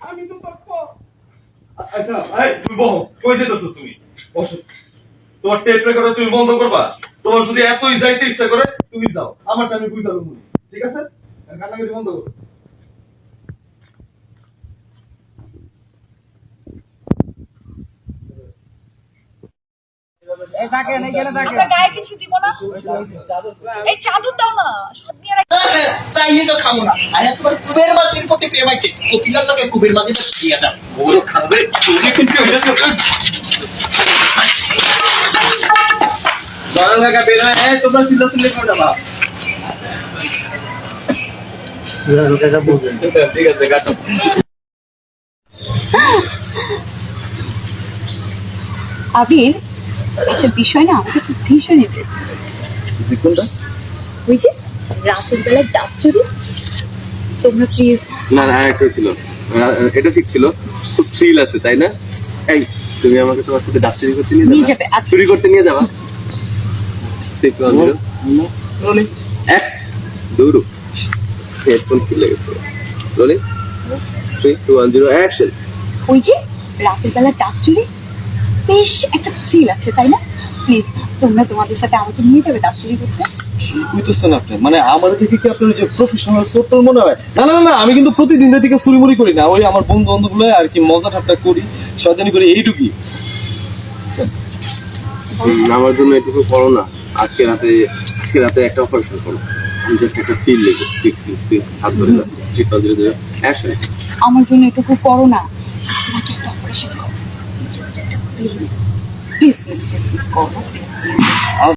আমি তো আচ্ছা আরে তুমি বহো কই যেতেছো তুমি? বসো। তোমার টেপ রেকর্ডার তুমি বন্ধ করবা? তোমার যদি এত ইজাইতে ইচ্ছা করে তুমি যাও। আমারটা আমি বুঝতে পারব ঠিক আছে? কান্নাকাটি বন্ধ করো? আমরা গায়ে কিছু দিব না। এই চাদর দাও না সব নিয়ে রাখ- চাইলে তো খাব না। আর তোমার কুবের মাছের প্রতি প্রেম আছে। কপিলার লোকে কুবের মাঝে তো বিয়াটা ওগুলো খাবে? এটা তো দয়াল কাকা বের হয়। এই তোমরা চিল্লা চিল্লি করো না বাপ ঠিক আছে কাটো। আবির একটা বিষয় না আমার কাছে ভীষণ ওই যে রাতের বেলায় ডাব চুরি? তোমরা প্লিজ না না একটা ছিল। এটা ঠিক ছিল। খুব থ্রিল আছে তাই না? এই তুমি আমাকে তোমার সাথে ডাক চুরি করতে নিয়ে যাবে? আচ্ছা। চুরি করতে নিয়ে যাবা? ঠিক আছে এক দুরু। হেডফোন খুলে গেছে। রোলি three two one zero action ওই যে রাতের বেলা ডাব চুরি? বেশ একটা থ্রিল আছে তাই না? প্লিজ তোমরা তোমাদের সাথে আমাকে নিয়ে যাবে ডাব চুরি করতে? বুঝতেছেন আপনি মানে আমার দিকে কি আপনার যে প্রফেশনাল সোট্টর মনে হয় না না না, না আমি কিন্তু প্রতিদিন রাতে চুরিমুড়ি করি না ওই আমার বন্ধু বান্ধবগুলো আর কি মজা ঠাট্টা করি শয়তানি করি এইটুকুই আমার জন্য এটুকু করো না আজকে রাতে আজকে রাতে একটা অপারেশন করো আমি জাস্ট একটা ফিল লেগে প্লিজ প্লিজ প্লিজ হাত ধরে three two zero zero action আমার জন্য এটুকু করো না আমাকে একটা অপারেশন করো প্লিজ প্লিজ করো